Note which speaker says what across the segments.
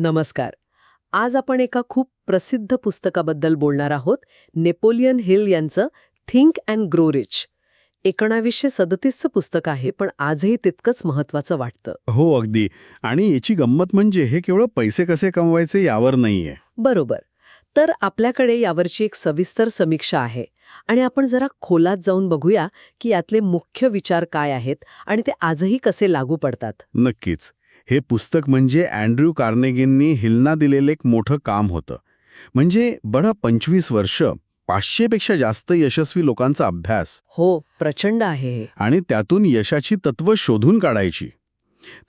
Speaker 1: नमस्कार. आज आपण एका खूप प्रसिद्ध पुस्तकाबद्दल बोलणार आहोत नेपोलियन हिल यांचं थिंक अँड ग्रो रिच. एकोणावीसशे सदतीसचं पुस्तक आहे पण आजही तितकंच महत्वाचं वाटतं.
Speaker 2: हो अगदी. आणि याची गंमत म्हणजे हे केवळ पैसे कसे कमवायचे यावर नाहीये.
Speaker 1: बरोबर. तर आपल्याकडे यावरची एक सविस्तर समीक्षा आहे. आणि आपण जरा खोलात जाऊन बघूया की यातले मुख्य विचार काय आहेत आणि ते आजही कसे लागू पडतात.
Speaker 2: नक्कीच. हे पुस्तक म्हणजे अँड्र्यू कार्नेगींनी हिलना दिलेलं एक मोठं काम होतं. म्हणजे बडा पंचवीस वर्ष पाचशेपेक्षा जास्त यशस्वी लोकांचा अभ्यास.
Speaker 1: हो प्रचंड आहे
Speaker 2: आणि त्यातून यशाची तत्व शोधून काढायची.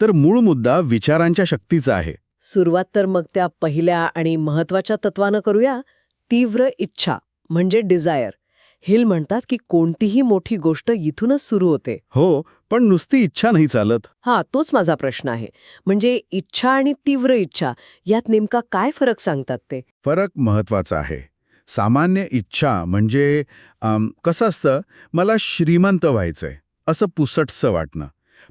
Speaker 2: तर मूळ मुद्दा विचारांच्या शक्तीचा आहे.
Speaker 1: सुरुवात तर मग त्या पहिल्या आणि महत्त्वाच्या तत्वानं करूया. तीव्र इच्छा म्हणजे डिझायर हिल म्हणतात की कोणतीही मोठी गोष्ट इथूनच सुरू होते.
Speaker 2: हो पण नुसती इच्छा नाही चालत.
Speaker 1: हा तोच माझा प्रश्न आहे. म्हणजे इच्छा आणि तीव्र इच्छा यात नेमका काय फरक सांगतात ते?
Speaker 2: फरक महत्त्वाचा आहे. सामान्य इच्छा म्हणजे कसं असतं मला श्रीमंत व्हायचंय असं पुसटसं वाटणं.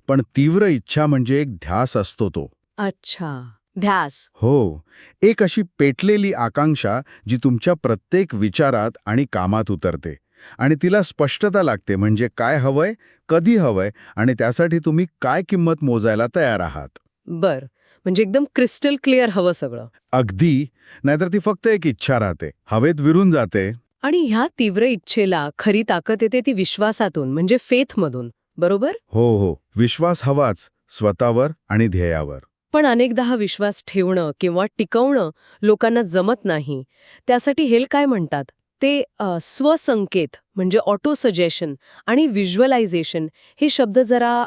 Speaker 2: पण तीव्र इच्छा म्हणजे एक ध्यास असतो तो.
Speaker 1: अच्छा. ध्यास.
Speaker 2: हो. एक अशी पेटलेली आकांक्षा जी तुमच्या प्रत्येक विचारात आणि कामात उतरते. आणि तिला स्पष्टता लागते म्हणजे काय हवंय कधी हवंय आणि त्यासाठी तुम्ही काय किंमत मोजायला तयार आहात.
Speaker 1: बर. म्हणजे एकदम क्रिस्टल क्लिअर हवं सगळं.
Speaker 2: अगदी. नाहीतर ती फक्त एक इच्छा राहते. हवेत विरून जाते.
Speaker 1: आणि ह्या तीव्र इच्छेला खरी ताकद येते ती विश्वासातून म्हणजे फेथमधून बरोबर?
Speaker 2: हो हो. विश्वास हवाच स्वतःवर आणि ध्येयावर.
Speaker 1: पण अनेकदा हा विश्वास ठेवणं किंवा टिकवणं लोकांना जमत नाही. त्यासाठी हेल काय म्हणतात? ते स्वसंकेत म्हणजे ऑटो सजेशन आणि व्हिज्युअलायझेशन हे शब्द जरा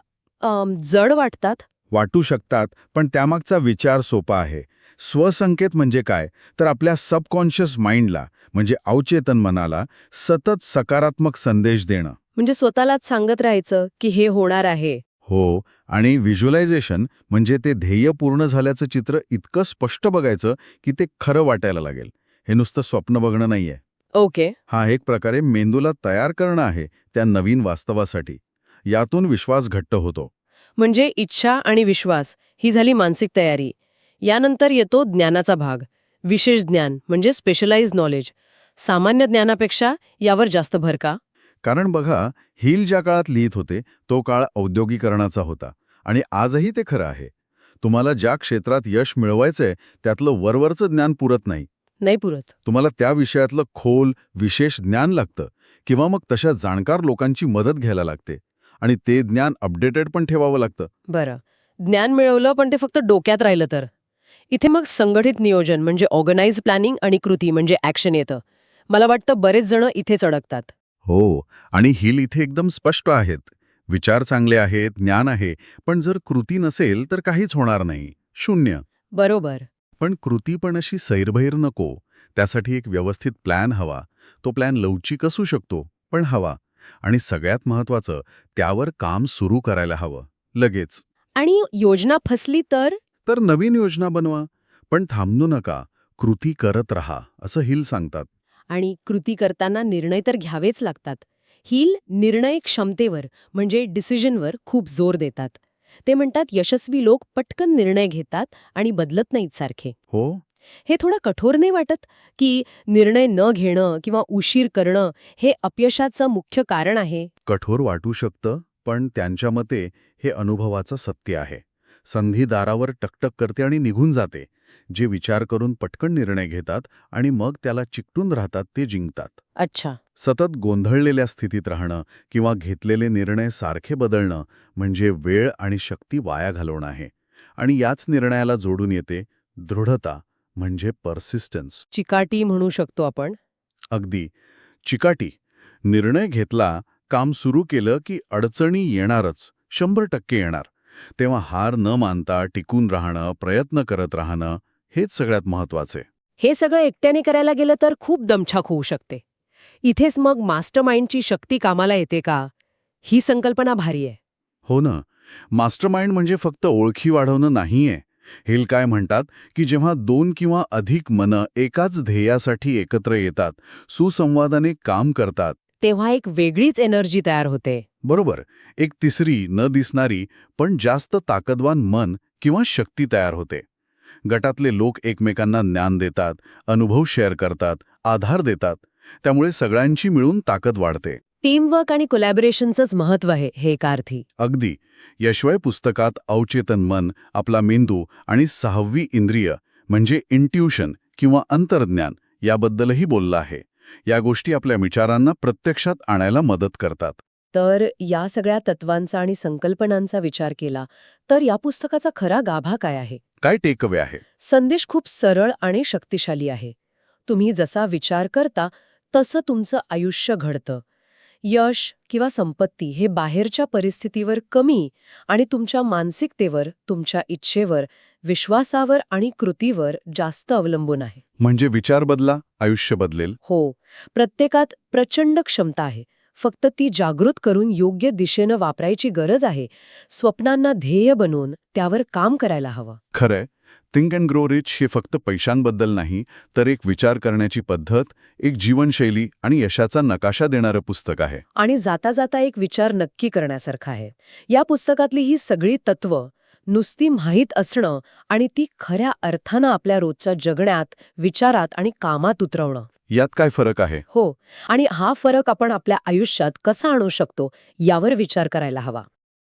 Speaker 1: जड वाटतात?
Speaker 2: वाटू शकतात पण त्यामागचा विचार सोपा आहे. स्वसंकेत म्हणजे काय? तर आपल्या सबकॉन्शियस माइंडला म्हणजे अवचेतन मनाला सतत सकारात्मक संदेश देणं.
Speaker 1: म्हणजे स्वतःलाच सांगत राहायचं की हे होणार आहे.
Speaker 2: हो आणि व्हिज्युअलायझेशन म्हणजे ते ध्येय पूर्ण झाल्याचं चित्र इतकं स्पष्ट बघायचं की ते खरं वाटायला लागेल. हे नुसतं स्वप्न बघणं नाहीये.
Speaker 1: ओके.
Speaker 2: हा एक प्रकारे मेंदूला तयार करणं आहे त्या नवीन वास्तवासाठी. यातून विश्वास घट्ट होतो.
Speaker 1: म्हणजे इच्छा आणि विश्वास ही झाली मानसिक तयारी. यानंतर येतो ज्ञानाचा भाग. विशेष ज्ञान म्हणजे स्पेशलाइज नॉलेज सामान्य ज्ञानापेक्षा यावर जास्त भर का?
Speaker 2: कारण बघा हिल ज्या काळात लिहित होते तो काळ औद्योगिकरणाचा होता आणि आजही ते खरं आहे. तुम्हाला ज्या क्षेत्रात यश मिळवायचंय त्यातलं वरवरचं ज्ञान पुरत नाही.
Speaker 1: नाही पुरत.
Speaker 2: तुम्हाला त्या विषयातलं खोल विशेष ज्ञान लागतं किंवा मग तशा जाणकार लोकांची मदत घ्यायला लागते आणि ते ज्ञान अपडेटेड पण ठेवावं लागतं.
Speaker 1: बरं. ज्ञान मिळवलं पण ते फक्त डोक्यात राहिलं तर? इथे मग संघटित नियोजन म्हणजे ऑर्गनाइज प्लॅनिंग आणि कृती म्हणजे ॲक्शन येतं. मला वाटतं बरेच जण इथेच अडकतात.
Speaker 2: हो आणि हिल इथे एकदम स्पष्ट आहेत. विचार चांगले आहेत ज्ञान आहे पण जर कृती नसेल तर काहीच होणार नाही. शून्य.
Speaker 1: बरोबर.
Speaker 2: पण कृती पण अशी सैरभैर नको. त्यासाठी एक व्यवस्थित प्लॅन हवा. तो प्लॅन लवचिक असू शकतो पण हवा. आणि सगळ्यात महत्वाचं त्यावर काम सुरू करायला हवं. लगेच.
Speaker 1: आणि योजना फसली तर?
Speaker 2: तर नवीन योजना बनवा. पण थांबू नका. कृती करत रहा असं हिल सांगतात.
Speaker 1: आणि कृती करताना निर्णय तर घ्यावेच लागतात. हिल निर्णय क्षमतेवर म्हणजे डिसिजनवर खूप जोर देतात. ते म्हणतात यशस्वी लोक पटकन निर्णय घेतात आणि बदलत नाहीत सारखे.
Speaker 2: हो?
Speaker 1: हे थोडं कठोर नाही वाटत? की निर्णय न घेणं किंवा उशीर करणं हे अपयशाचं मुख्य कारण आहे?
Speaker 2: कठोर वाटू शकतं पण त्यांच्या मते हे अनुभवाचं सत्य आहे. संधी दारावर टकटक करते आणि निघून जाते. जे विचार करून पटकन निर्णय घेतात आणि मग त्याला चिकटून राहतात ते जिंकतात.
Speaker 1: अच्छा.
Speaker 2: सतत गोंधळलेल्या स्थितीत राहणं किंवा घेतलेले निर्णय सारखे बदलणं म्हणजे वेळ आणि शक्ती वाया घालवणं आहे. आणि याच निर्णयाला जोडून येते दृढता म्हणजे पर्सिस्टन्स
Speaker 1: चिकाटी म्हणू शकतो आपण?
Speaker 2: अगदी. चिकाटी. निर्णय घेतला काम सुरू केलं की अडचणी येणारच शंभर टक्के येणार. तेव्हा हार न मानता टिकून राहणं प्रयत्न करत राहणं हेच सगळ्यात महत्त्वाचे
Speaker 1: हे सगळं एकट्याने करायला गेलं तर खूप दमछाक होऊ शकते. इथेच मग मास्टर माइंडची शक्ती कामाला येते का? ही संकल्पना भारी आहे.
Speaker 2: हो ना. मास्टरमाइंड म्हणजे फक्त ओळखी वाढवणं नाहीये. हिल काय म्हणतात की जेव्हा दोन किंवा अधिक मनं एकाच ध्येयासाठी एकत्र येतात सुसंवादाने काम करतात
Speaker 1: तेव्हा एक वेगळीच एनर्जी तयार होते.
Speaker 2: बरोबर. एक तिसरी न दिसणारी पण जास्त ताकदवान मन किंवा शक्ती तयार होते. गटातले लोक एकमेकांना ज्ञान देतात अनुभव शेअर करतात आधार देतात. त्यामुळे सगळ्यांची मिळून ताकद वाढते.
Speaker 1: टीमवर्क आणि कोलॅबोरेशनचंच महत्त्व आहे हे एका अर्थी
Speaker 2: अगदी. यशवय पुस्तकात अवचेतन मन आपला मेंदू आणि सहावी इंद्रिय म्हणजे इंट्युशन किंवा अंतर्ज्ञान याबद्दलही बोललं आहे. या गोष्टी आपल्या विचारांना प्रत्यक्षात आणायला मदत करतात.
Speaker 1: तर या सगळ्या तत्वांचा आणि संकल्पनांचा विचार केला तर या पुस्तकाचा खरा गाभा काय आहे?
Speaker 2: काय टेकअवे आहे?
Speaker 1: संदेश खूप सरळ आणि शक्तिशाली आहे. तुम्ही जसा विचार करता तसं तुमचं आयुष्य घडतं. यश किंवा संपत्ती हे बाहेरच्या परिस्थितीवर कमी आणि तुमच्या मानसिकतेवर तुमच्या इच्छेवर विश्वासावर आणि कृतीवर जास्त अवलंबून आहे.
Speaker 2: म्हणजे विचार बदला आयुष्य बदलेल?
Speaker 1: हो. प्रत्येकात प्रचंड क्षमता आहे. फक्त ती जागृत करून योग्य दिशेनं वापरायची गरज आहे. स्वप्नांना ध्येय बनवून त्यावर काम करायला हवं.
Speaker 2: खरंय. थिंक अँड ग्रो रिच हे फक्त पैशांबद्दल नाही तर एक विचार करण्याची पद्धत एक जीवनशैली आणि यशाचा नकाशा देणारं पुस्तक आहे.
Speaker 1: आणि जाता जाता एक विचार नक्की करण्यासारखा आहे. या पुस्तकातली ही सगळी तत्व नुसती माहीत असणं आणि ती खऱ्या अर्थानं आपल्या रोजच्या जगण्यात विचारात आणि कामात उतरवणं.
Speaker 2: यात काय फरक आहे?
Speaker 1: हो आणि हा फरक आपण आपल्या आयुष्यात कसा आणू शकतो यावर विचार करायला हवा.